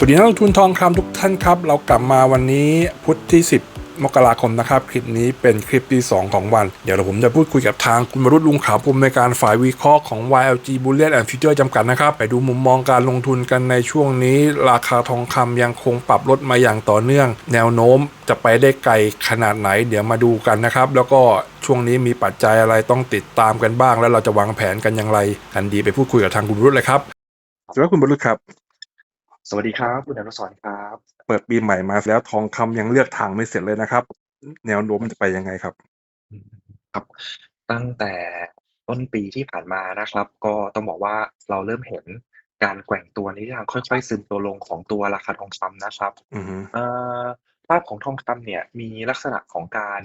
สวัสดีนักลงทุนทองคำทุกท่านครับ เรากลับมาวันนี้พุธที่ 10มกราคมนะครับ คลิปนี้เป็นคลิปที่ 2 ของวัน เดี๋ยวเราผมจะพูดคุยกับทางคุณมรุษลุงขาวภูมิในการฝ่ายวิเคราะห์ของ YLG Bullion and Future จำกัดนะครับ ไปดูมุมมองการลงทุนกันในช่วงนี้ ราคาทองคำยังคงปรับลดมาอย่างต่อเนื่อง แนวโน้มจะไปได้ไกลขนาดไหน เดี๋ยวมาดูกันนะครับ แล้วก็ช่วงนี้มีปัจจัยอะไรต้องติดตามกันบ้าง แล้วเราจะวางแผนกันอย่างไรกันดีไปพูดคุยกับทางคุณมรุษเลยครับสวัสดีครับคุณมรุษครับ สวัสดีครับคุณอนุสรณ์ครับ เปิดปีใหม่มาแล้วทองคำยังเลือกทางไม่เสร็จเลยนะครับ แนวโน้มมันจะไปยังไงครับ ครับ ตั้งแต่ต้นปีที่ผ่านมานะครับ ก็ต้องบอกว่าเราเริ่มเห็นการแกว่งตัวในทิศทางค่อยๆซึมตัวลงของตัวราคาทองคำนะครับ อือฮึเอ่อภาพของทองคำเนี่ยมีลักษณะของการ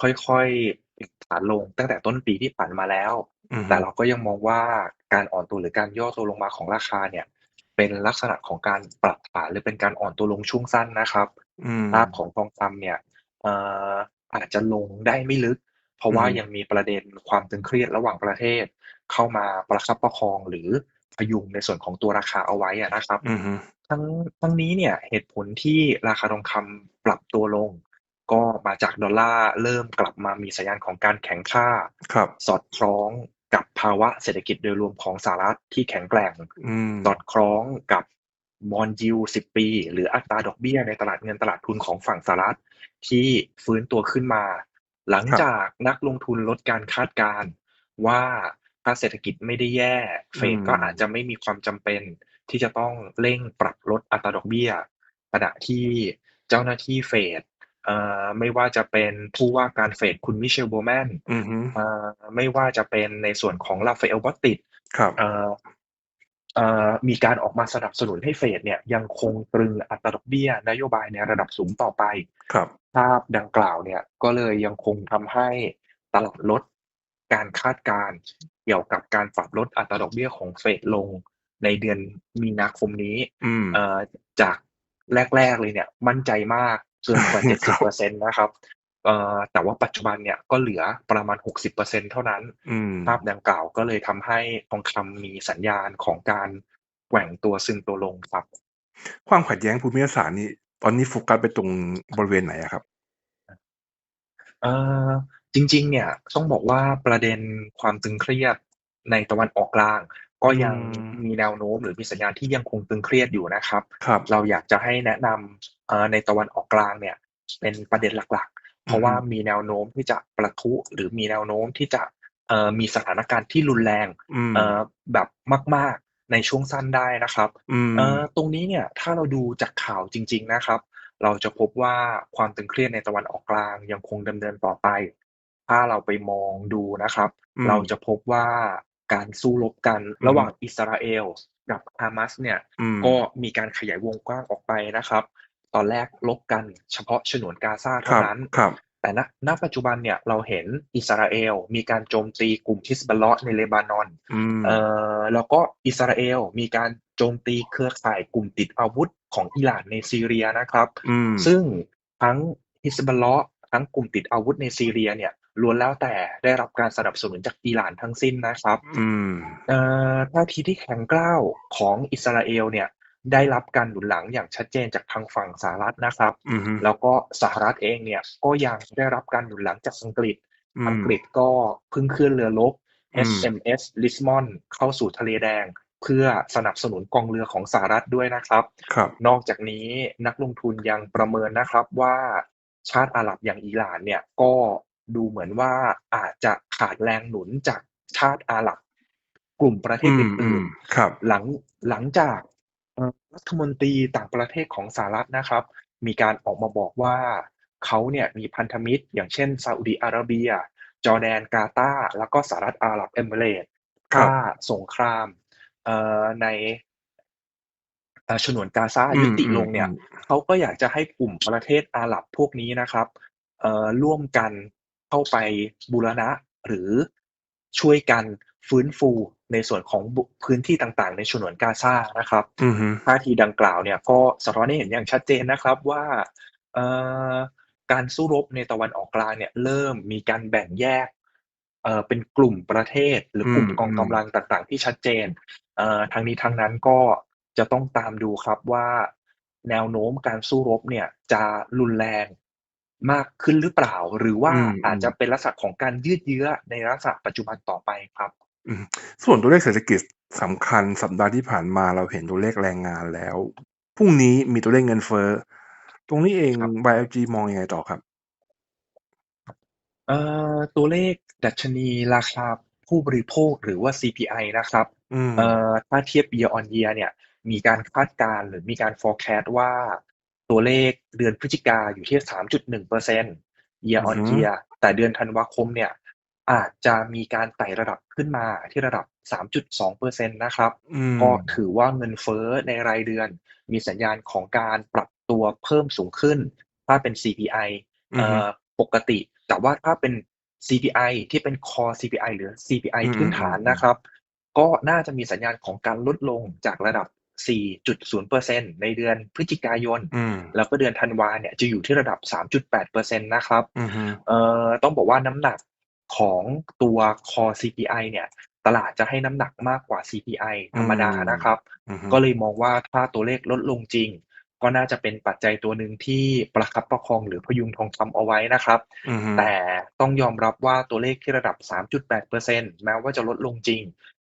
ค่อยๆฐานลงตั้งแต่ต้นปีที่ผ่านมาแล้ว อือฮึแต่เราก็ยังมองว่าการอ่อนตัวหรือการย่อตัวลงมาของราคาเนี่ย เป็นลักษณะของการปรับฐานหรือเป็นการอ่อนตัวลงช่วงสั้นนะครับอืมภาพของทองคำเนี่ยเอ่ออาจจะลงได้ไม่ลึก เพราะว่าอืมยังมีประเด็นความตึงเครียดระหว่างประเทศ เข้ามาประคับประคองหรือพยุงในส่วนของตัวราคาเอาไว้อะนะครับอือฮึทั้งทั้งนี้เนี่ยเหตุผลที่ราคาทองคำปรับตัวลง ก็มาจากดอลลาร์เริ่มกลับมามีสัญญาณของการแข็งค่าครับสอดคล้อง กับภาวะเศรษฐกิจโดยรวมของสหรัฐที่แข็งแกร่งอืมสอดคล้องกับบอนยิว10ปี หรืออัตราดอกเบี้ยในตลาดเงินตลาดทุนของฝั่งสหรัฐที่ฟื้นตัวขึ้นมา หลังจากนักลงทุนลดการคาดการณ์ว่าถ้าเศรษฐกิจไม่ได้แย่ เฟดก็อาจจะไม่มีความจำเป็น ที่จะต้องเร่งปรับลดอัตราดอกเบี้ยขณะที่เจ้าหน้าที่เฟดเอ่อ ไม่ว่าจะเป็นผู้ว่าการเฟดคุณมิเชลโบแมนอือฮึเอ่อไม่ว่าจะเป็นในส่วนของลาฟาเอลบัตติดครับเอ่อเอ่อมีการออกมาสนับสนุนให้เฟดเนี่ยยังคงตรึงอัตราดอกเบี้ย นโยบายในระดับสูงต่อไป ครับภาพดังกล่าวเนี่ยก็เลยยังคงทำให้ตลาดลดการคาดการณ์เกี่ยวกับการปรับลดอัตราดอกเบี้ยของเฟดลงในเดือนมีนาคมนี้อืมเอ่อจากแรก ๆเลยเนี่ยมั่นใจมาก เกินกว่า70%นะครับเอ่อแต่ว่าปัจจุบันเนี่ยก็เหลือประมาณ 60%เท่านั้นอืมภาพดังกล่าวก็เลยทำให้ทองคำมีสัญญาณของการแกว่งตัวซึมตัวลงครับ ความขัดแย้งภูมิศาสตร์นี่ตอนนี้โฟกัสไปตรงบริเวณไหนอะครับเอ่อจริง ๆ เนี่ยต้องบอกว่าประเด็นความตึงเครียดในตะวันออกกลาง ก็ยังอืมมีแนวโน้มหรือมีสัญญาณที่ยังคงตึงเครียดอยู่นะครับครับเราอยากจะให้แนะนำเอ่อ ในตะวันออกกลางเนี่ยเป็นประเด็นหลักๆ เพราะว่ามีแนวโน้มที่จะประทุหรือมีแนวโน้มที่จะเอ่อมีสถานการณ์ที่รุนแรงอืมเอ่อแบบมาก ๆในช่วงสั้นได้นะครับอืมเอ่อตรงนี้เนี่ยถ้าเราดูจากข่าวจริง ๆนะครับ เราจะพบว่าความตึงเครียดในตะวันออกกลางยังคงดำเนินต่อไป ถ้าเราไปมองดูนะครับอืมเราจะพบว่าการสู้รบกันระหว่างอิสราเอลกับฮามาสเนี่ยอืมก็มีการขยายวงกว้างออกไปนะครับ ตอนแรกลบกันเฉพาะฉนวนกาซาคเท่ารับนั้นครับแต่ณณปัจจุบันเนี่ยเราเห็นอิสราเอลมีการโจมตีกลุ่มฮิสบัลเลาะห์ในเลบานอนอืมเอ่อแล้วก็อิสราเอลมีการโจมตีเครือข่ายกลุ่มติดอาวุธของอิหร่านในซีเรียนะครับอืมซึ่งทั้งฮิสบัลเลาะห์ทั้งกลุ่มติดอาวุธในซีเรียเนี่ยล้วนแล้วแต่ได้รับการสนับสนุนจากอิหร่านทั้งสิ้นนะครับอืมเอ่อท่าทีที่แข็งกร้าวของอิสราเอลเนี่ย ได้รับการหนุนหลังอย่างชัดเจนจากทางฝั่งสหรัฐนะครับอืมแล้วก็สหรัฐเองเนี่ยก็ยังได้รับการหนุนหลังจากอังกฤษอืมอังกฤษก็เพิ่งเคลื่อนเรือรบอืม HMS Richmond เข้าสู่ทะเลแดง เพื่อสนับสนุนกองเรือของสหรัฐด้วยนะครับครับนอกจากนี้นักลงทุนยังประเมินนะครับว่าชาติอาหรับอย่างอิหร่านเนี่ยก็ดูเหมือนว่าอาจจะขาดแรงหนุนจากชาติอาหรับกลุ่มประเทศอือมอืื่มนครับๆหลังหลังจาก เอ่อ รัฐมนตรีต่างประเทศของสหรัฐนะครับ มีการออกมาบอกว่า เขาเนี่ยมีพันธมิตร อย่างเช่น ซาอุดิอาระเบีย จอร์แดน กาตาร์ แล้วก็สหรัฐอาหรับเอมิเรตส์ครับถ้าสงคราม เอ่อ ใน เอ่อ ฉนวนกาซาอืมยุติลงเนี่ยอืมเขาก็อยากจะให้กลุ่มประเทศอาหรับพวกนี้นะครับ เอ่อ ร่วมกันเข้าไปบูรณะ หรือช่วยกัน ฟื้นฟูในส่วนของบุพื้นที่ต่างๆ ในฉนวนกาซานะครับอืมฮึท่าทีดังกล่าวเนี่ยก็สะท้อนให้เห็นอย่างชัดเจนนะครับว่าเอ่อการสู้รบในตะวันออกกลางเนี่ยเริ่มมีการแบ่งแยกเอ่อเป็นกลุ่มประเทศ หรือกลุ่มอืมกองอืมกำลังต่างๆ ที่ชัดเจนเอ่อทั้งนี้ทั้งนั้นก็จะต้องตามดูครับว่า แนวโน้มการสู้รบเนี่ยจะรุนแรงมากขึ้นหรือเปล่า หรือว่าอืมอาจจะอืมเป็นลักษณะของการยืดเยื้อในลักษณะปัจจุบันต่อไปครับ อืม ส่วนตัวเลขเศรษฐกิจสำคัญสัปดาห์ที่ผ่านมาเราเห็นตัวเลขแรงงานแล้ว พรุ่งนี้มีตัวเลขเงินเฟ้อ ตรงนี้เอง ครับ YLG มองยังไงต่อครับ เอ่อ ตัวเลขดัชนีราคาผู้บริโภค หรือว่า CPI นะครับ อืมเอ่อถ้าเทียบ year on year เนี่ย มีการคาดการณ์ หรือมีการ forecast ว่า ตัวเลขเดือนพฤศจิกาอยู่ที่ 3.1% year อือ on ฮึ year แต่เดือนธันวาคมเนี่ย อาจจะมีการไต่ระดับขึ้นมาที่ระดับ 3.2%นะครับอืมก็ถือว่าเงินเฟ้อในรายเดือน มีสัญญาณของการปรับตัวเพิ่มสูงขึ้น ถ้าเป็น CPI อืเอ่อฮึอปกติ แต่ว่าถ้าเป็น CPI ที่เป็น core CPI หรือ CPI อืมพื้นฐานนะครับ ก็น่าจะมีสัญญาณของการลดลงจากระดับ 4.0%ในเดือนพฤศจิกายนอืมแล้วก็เดือนธันวาเนี่ยจะอยู่ที่ระดับ 3.8%นะครับอือฮึเอ่อต้องบอกว่าน้ำหนัก ของตัว core CPI เนี่ย ตลาดจะให้น้ำหนักมากกว่า CPI ธรรมดานะครับ อือฮึก็เลยมองว่าถ้าตัวเลขลดลงจริง ก็น่าจะเป็นปัจจัยตัวหนึ่งที่ประคับประคองหรือพยุงทองคำเอาไว้นะครับ อือฮึ แต่ต้องยอมรับว่าตัวเลขที่ระดับ 3.8%แม้ว่าจะลดลงจริง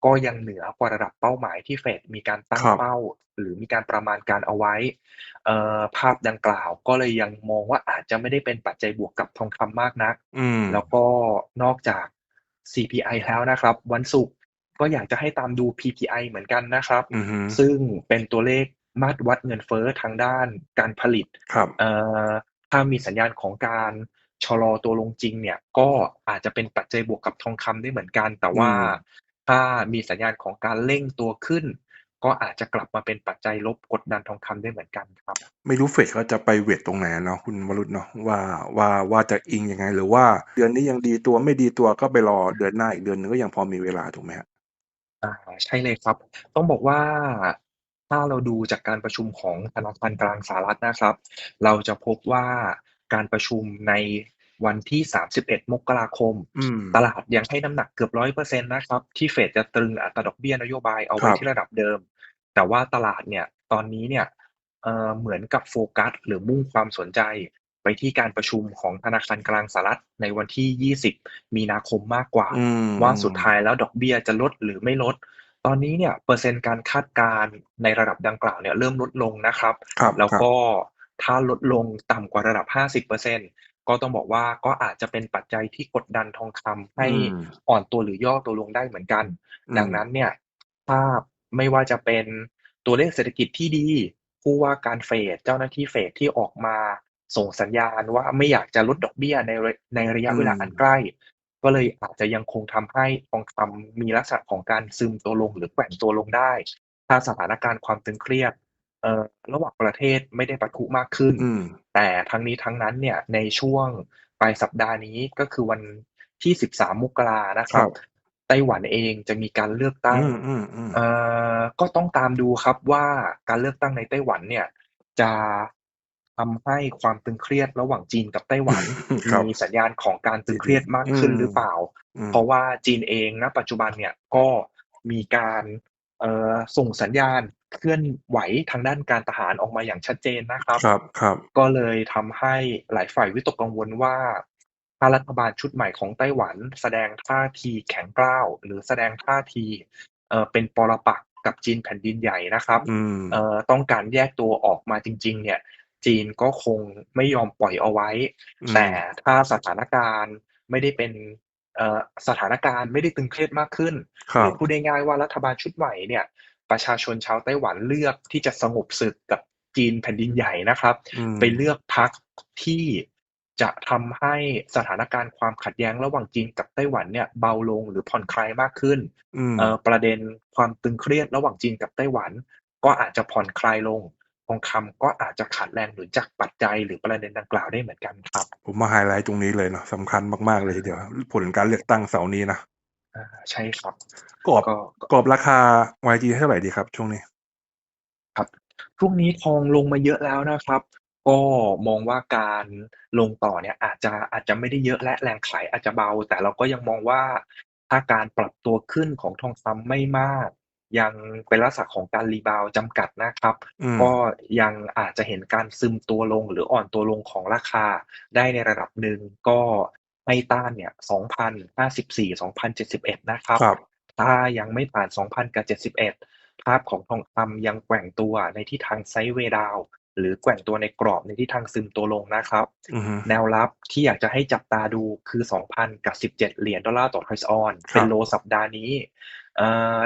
ก็ยังเหนือกว่าระดับเป้าหมายที่เฟดมีการตั้งครับ เป้า หรือมีการประมาณการเอาไว้เอ่อภาพดังกล่าวก็เลยยังมองว่าอาจจะไม่ได้เป็นปัจจัยบวกกับทองคำมากนัก อืม แล้วก็นอกจาก CPI แล้วนะครับ วันศุกร์ก็อยากจะให้ตามดู PPI เหมือนกันนะครับ อือฮึซึ่งเป็นตัวเลขมาตรวัดเงินเฟ้อทางด้านการผลิต ครับ เอ่อถ้ามีสัญญาณของการชะลอตัวลงจริงเนี่ยก็อาจจะเป็นปัจจัยบวกกับทองคำได้เหมือนกัน แต่ว่าอืม ถ้ามีสัญญาณของการเร่งตัวขึ้น ก็อาจจะกลับมาเป็นปัจจัยลบกดดันทองคำได้เหมือนกันครับ ไม่รู้เฟดเขาจะไปเวทตรงไหนเนาะคุณวรุษเนาะว่าว่าว่าจะอิงยังไงหรือว่า เดือนนี้ยังดีตัวไม่ดีตัวก็ไปรอเดือนหน้าอีกเดือนนึงก็ยังพอมีเวลาถูกไหมฮะอาใช่เลยครับ ต้องบอกว่าถ้าเราดูจากการประชุมของธนาคารกลางสหรัฐนะครับ เราจะพบว่าการประชุมใน วันที่ 31 มกราคมอืมตลาดยังให้น้ำหนักเกือบ100%นะครับ ที่เฟดจะตรึงอัตราดอกเบี้ยนโยบายเอาคไว้รับที่ระดับเดิม แต่ว่าตลาดเนี่ยตอนนี้เนี่ยเอ่อเหมือนกับโฟกัส หรือมุ่งความสนใจไปที่การประชุมของธนาคารกลางสหรัฐในวันที่ 20 มีนาคมมากกว่าอืมว่าสุดท้ายแล้วดอกเบี้ยจะลดหรือไม่ลด ตอนนี้เนี่ยเปอร์เซ็นต์การคาดการณ์ในระดับดังกล่าวเนี่ยเริ่มลดลงนะครับครับแล้วครับก็ถ้าลดลงต่ำกว่าระดับ 50% ก็ต้องบอกว่าก็อาจจะเป็นปัจจัยที่กดดันทองคำให้อืมอ่อนตัวหรือย่อตัวลงได้เหมือนกันอืมดังนั้นเนี่ยถ้าไม่ว่าจะเป็นตัวเลขเศรษฐกิจที่ดี ผู้ว่าการเฟดเจ้าหน้าที่เฟดที่ออกมาส่งสัญญาณว่าไม่อยากจะลดดอกเบี้ยในระในระยะเวลาอันใกล้ ก็เลยอาจจะยังคงทำให้ทองคำมีลักษณะของการซึมตัวลงหรือแกว่งตัวลงได้ ถ้าสถานการณ์ความตึงเครียด เอ่อระหว่างประเทศไม่ได้ปะทุมากขึ้น อืม แต่ทั้งนี้ทั้งนั้นเนี่ยในช่วงปลายสัปดาห์นี้ ก็คือวันที่ 13 มกรานะครัครับบ ไต้หวันเองจะมีการเลือกตั้งอืมอืมอืมเอ่อก็ต้องตามดูครับว่า การเลือกตั้งในไต้หวันเนี่ย จะทำให้ความตึงเครียดระหว่างจีนกับไต้หวันครับมีสัญญาณของการตึงเครียดมากขึ้นอืมหรือเปล่า อืมเพราะว่าจีนเอง ณ ปัจจุบันเนี่ย ก็มีการเอ่อ ส่งสัญญาณเคลื่อนไหวทางด้านการทหารออกมาอย่างชัดเจนนะครับครับครับ ก็เลยทำให้หลายฝ่ายวิตกกังวลว่าถ้ารัฐบาลชุดใหม่ของไต้หวัน แสดงท่าทีแข็งกร้าวหรือแสดงท่าทีเอ่อเป็นปรปักษ์กับจีนแผ่นดินใหญ่นะครับอืมเอ่อต้องการแยกตัวออกมาจริง ๆ เนี่ย จีนก็คงไม่ยอมปล่อยเอาไว้อืมแต่ถ้าสถานการณ์ไม่ได้เป็นเอ่อ สถานการณ์ไม่ได้ตึงเครียดมากขึ้นคหรัรืบอพูดง่ายๆว่ารัฐบาลชุดใหม่เนี่ย ประชาชนชาวไต้หวันเลือกที่จะสงบศึกกับจีนแผ่นดินใหญ่นะครับอืมไปเลือกพรรคที่จะทำให้สถานการณ์ความขัดแย้งระหว่างจีนกับไต้หวันเนี่ยเบาลงหรือผ่อนคลายมากขึ้นอืมเอ่อประเด็นความตึงเครียดระหว่างจีนกับไต้หวัน ก็อาจจะผ่อนคลายลงทองคำก็อาจจะขาดแรงหรือจากปัจจัยหรือประเด็นดังกล่าวได้เหมือนกันครับ ผมมาไฮไลท์ตรงนี้เลยเนาะสำคัญมากๆเลยทีเดียว ผลการเลือกตั้งเสาร์นี้นะอ่าใช่ครับกรอบก็กรอบราคา YG เท่าไหร่ดีครับ ช่วงนี้ ครับช่วงนี้ทองลงมาเยอะแล้วนะครับ ก็มองว่าการลงต่อเนี่ย อาจจะอาจจะไม่ได้เยอะและแรงขายอาจจะเบา แต่เราก็ยังมองว่าถ้าการปรับตัวขึ้นของทองคำไม่มาก ยังเป็นลักษณะของการรีบาวด์จำกัดนะครับ อืม ก็ยังอาจจะเห็นการซึมตัวลงหรืออ่อนตัวลงของราคาได้ในระดับหนึ่งก็ให้ต้านเนี่ย2,054 2,071 นะครับ ครับ ถ้ายังไม่ผ่าน 2,000กับ71 ภาพของทองคำยังแกว่งตัวในทิศทางไซด์เวย์ดาวน์หรือแกว่งตัวในกรอบในทิศทางซึมตัวลงนะครับ อือฮึ แนวรับที่อยากจะให้จับตาดูคือ 2,000กับ17 เหรียญดอลลาร์ต่อทอยส์ออน ครับ เป็นโลสัปดาห์นี้เอ่อ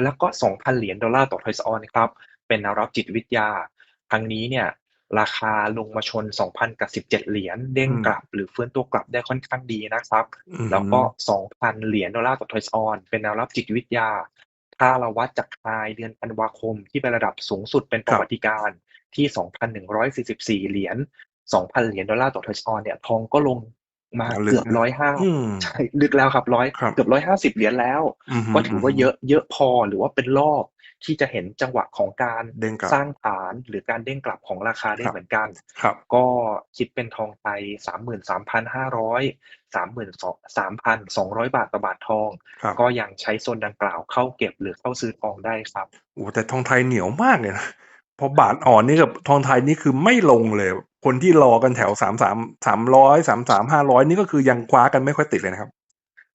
แล้วก็ 2,000 เหรียญดอลลาร์ต่อทอยส์ออนครับ เป็นแนวรับจิตวิทยา ครั้งนี้เนี่ยราคาลงมาชน 2,000 กับ 17 เหรียญเด้งอืมกลับ หรือฟื้นตัวกลับได้ค่อนข้างดีนะครับอือฮึแล้วก็ 2,000 เหรียญดอลลาร์ต่อทอยส์ออนเป็นแนวรับจิตวิทยา ถ้าเราวัดจากไฮเดือนธันวาคมที่เป็นระดับสูงสุดเป็นประวัติการณ์ที่ 2,144 เหรียญ 2,000 เหรียญดอลลาร์ต่อทอยส์ออนเนี่ยทองก็ลง มาเกือบร้อยห้าอืมใช่ลึกแล้วครับร้อยครับเกือบร้อยห้าสิบเหรียญแล้วอือฮึก็ถือว่าเยอะเยอะพอหรือว่าเป็นรอบที่จะเห็นจังหวะของการเด้งกลับสร้างฐานหรือการเด้งกลับของราคาได้ครับเหมือนกันครับก็คิดเป็นทองไทยสามหมื่นสามพันห้าร้อยสามหมื่นสามพันสองร้อยบาทต่อบาททองครับก็ยังใช้โซนดังกล่าวเข้าเก็บหรือเข้าซื้อทองได้ครับโอ้แต่ทองไทยเหนียวมากเลยนะ พอบาทอ่อนนี่กับทองไทยนี่คือไม่ลงเลย คนที่รอกันแถวสามสามสามร้อยสามสามห้าร้อยนี่ก็คือยังคว้ากันไม่ค่อยติดเลยนะครับ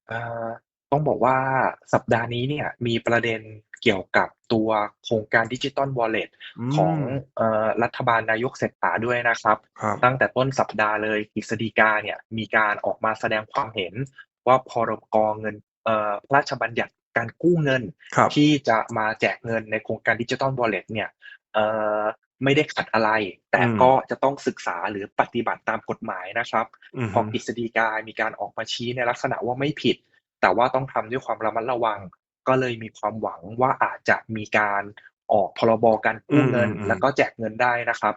เอ่อต้องบอกว่าสัปดาห์นี้เนี่ยมีประเด็นเกี่ยวกับตัวโครงการดิจิตอลวอลเล็ตมของเอ่อรัฐบาลนายกเศรษฐาด้วยนะครับ ครับ ตั้งแต่ต้นสัปดาห์เลยกฤษฎีกาเนี่ยมีการออกมาแสดงความเห็นว่าพรกเงินเอ่อพระราชบัญญัติการกู้เงิน ครับ ที่จะมาแจกเงินในโครงการดิจิ t a ลวอลเล็ตเนี่ยเอ่อ ไม่ได้ขัดอะไร แต่อืมก็จะต้องศึกษาหรือปฏิบัติตามกฎหมายนะครับอือพฮึอกฤษฎีกามีการออกมาชี้ในลักษณะว่าไม่ผิด แต่ว่าต้องทำด้วยความระมัดระวัง ก็เลยมีความหวังว่าอาจจะมีการออกพรบการกู้เงินอืมอืมแล้วก็แจกเงินได้นะครับ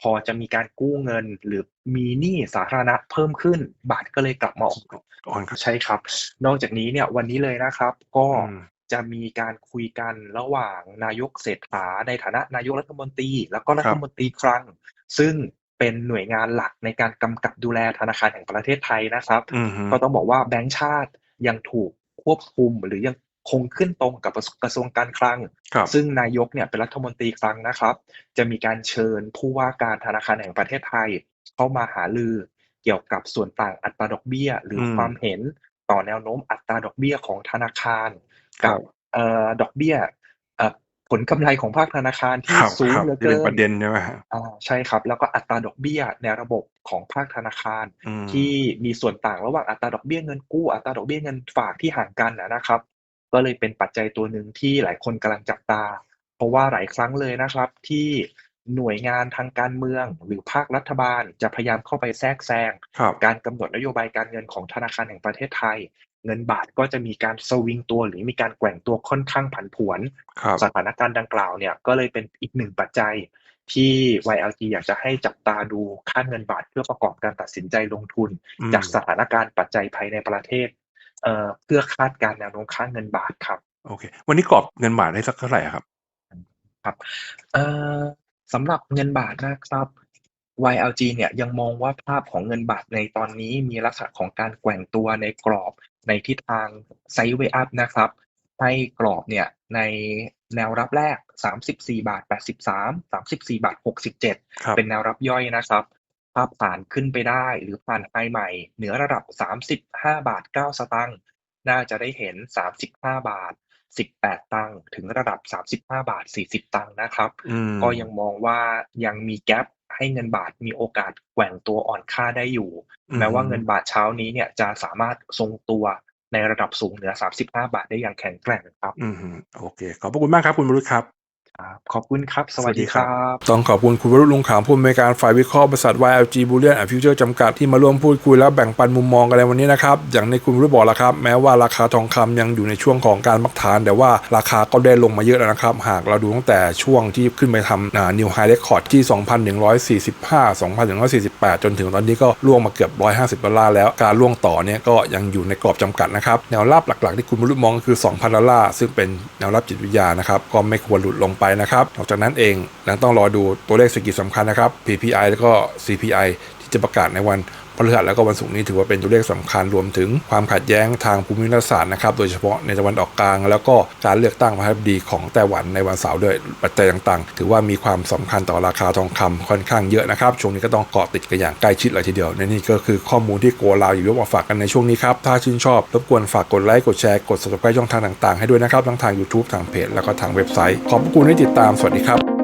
พอจะมีการกู้เงินหรือมีหนี้สาธารณะเพิ่มขึ้น บาทก็เลยกลับมาอ่อนอ่อนครับใช่ครับ นอกจากนี้เนี่ยวันนี้เลยนะครับ ก็อืม จะมีการคุยกันระหว่างนายกเศรษฐาในฐานะนายกรัฐมนตรี แล้วก็รัฐมนตรีคลังซึ่งเป็นหน่วยงานหลักในการกำกับดูแลธนาคารแห่งประเทศไทยนะครับอือฮึก็ต้องบอกว่าแบงก์ชาติยังถูกควบคุมหรือยังคงขึ้นตรงกับกระทรวงการคลังครับซึ่งนายกเนี่ยเป็นรัฐมนตรีคลังนะครับ จะมีการเชิญผู้ว่าการธนาคารแห่งประเทศไทย เข้ามาหาลือเกี่ยวกับส่วนต่างอัตราดอกเบี้ย หรืออมความเห็นต่อแนวโน้มอัตราดอกเบี้ยของธนาคารครั กับบเอ่อดอกเบี้ยเอ่อผลกำไรของภาคธนาคารที่ครับสูงครับเหลือที่เกิเป็นนประเด็นใช่ไหมฮะอ่าใช่ครับ แล้วก็อัตราดอกเบี้ยในระบบของภาคธนาคารอืมที่มีส่วนต่างระหว่างอัตราดอกเบี้ยเงินกู้อัตราดอกเบี้ยเงินฝากที่ห่างกันนะนะครับ ก็เลยเป็นปัจจัยตัวหนึ่งที่หลายคนกำลังจับตา เพราะว่าหลายครั้งเลยนะครับ ที่หน่วยงานทางการเมืองหรือภาครัฐบาลจะพยายามเข้าไปแทรกแซงครับการกำหนดนโยบายการเงินของธนาคารแห่งประเทศไทย เงินบาทก็จะมีการสวิงตัวหรือมีการแกว่งตัวค่อนข้างผันผวนครับสถานการณ์ดังกล่าวเนี่ยก็เลยเป็นอีกหนึ่งปัจจัยที่ YLG อยากจะให้จับตาดูค่าเงินบาทเพื่อประกอบการตัดสินใจลงทุนอืมจากสถานการณ์ปัจจัยภายในประเทศเอ่อเพื่อคาดการณ์แนวโน้มค่าเงินบาทครับ โอเค วันนี้กรอบเงินบาทได้สักเท่าไหร่ครับ ครับเอ่อสำหรับเงินบาทนะครับ YLG เนี่ยยังมองว่าภาพของเงินบาทในตอนนี้มีลักษณะของการแกว่งตัวในกรอบ ในทิศทางไซด์เวย์อัพนะครับ ให้กรอบเนี่ยในแนวรับแรก 34 บาท 83 34 บาท 67ครับเป็นแนวรับย่อยนะครับถ้าผ่านขึ้นไปได้หรือผ่านไฮใหม่ เหนือระดับ 35 บาท 9 สตังค์น่าจะได้เห็น 35 บาท 18 ตังค์ถึงระดับ 35 บาท 40 ตังค์นะครับอืมก็ยังมองว่ายังมีแกลบ ให้เงินบาทมีโอกาสแกว่งตัวอ่อนค่าได้อยู่อืมแม้ว่าเงินบาทเช้านี้เนี่ยจะสามารถทรงตัวในระดับสูงเหนือ 35 บาทได้อย่างแข็งแกร่งครับ อืมโอเค ขอบพระคุณมากครับคุณวรุษครับครับ ขอบคุณครับ สวัสดีสวัสดีคครัรับบต้องขอบคุณคุณวรุษลุงขามผู้อำนวยการฝ่ายวิเคราะห์บริษัท YLG Bullion and Future จำกัดที่มาร่วมพูดคุยและแบ่งปันมุมมองกันในวันนี้นะครับ อย่างในคุณวรุษบอกแล้วครับ แม้ว่าราคาทองคำยังอยู่ในช่วงของการมักฐาน แต่ว่าราคาก็ได้ลงมาเยอะแล้วนะครับ หากเราดูตั้งแต่ช่วงที่ขึ้นไปทำนิวไฮเรคคอร์ดที่ 2,145 2,148 จนถึงตอนนี้ก็ล่วงมาเกือบ 150 ดอลลาร์แล้ว การล่วงต่อเนี่ยก็ยังอยู่ในกรอบจำกัดนะครับ แนวรับหลักๆที่คุณวรุษมองก็คือ 2,000 ดอลลาร์ซึ่งเป็นแนวรับจิตวิทยานะครับ ก็ไม่ควรหลุดลงไปนะครับ นอกจากนั้นเองยังต้องรอดูตัวเลขเศรษฐกิจสำคัญนะครับ PPI แล้วก็ CPI ที่จะประกาศในวัน พฤหัสแล้วก็วันศุกร์นี้ถือว่าเป็นตัวเลขสำคัญรวมถึงความขัดแย้งทางภูมิรัฐศาสตร์นะครับโดยเฉพาะในตะวันออกกลาง แล้วก็การเลือกตั้งประธานาธิบดีของไต้หวันในวันเสาร์ด้วยปัจจัยต่างๆ ถือว่ามีความสำคัญต่อราคาทองคำค่อนข้างเยอะนะครับช่วงนี้ก็ต้องเกาะติดกันอย่างใกล้ชิดเลยทีเดียวและนี่ก็คือข้อมูลที่โกลาวอยู่ยกมาฝากกันในช่วงนี้ครับถ้าชื่นชอบรบกวนฝากกดไลค์กดแชร์กด subscribe ช่องทางต่างๆให้ด้วยนะครับทั้งทาง YouTube ทางเพจแล้วก็ทางเว็บไซต์ ขอบพระคุณที่ติดตามสวัสดีครับ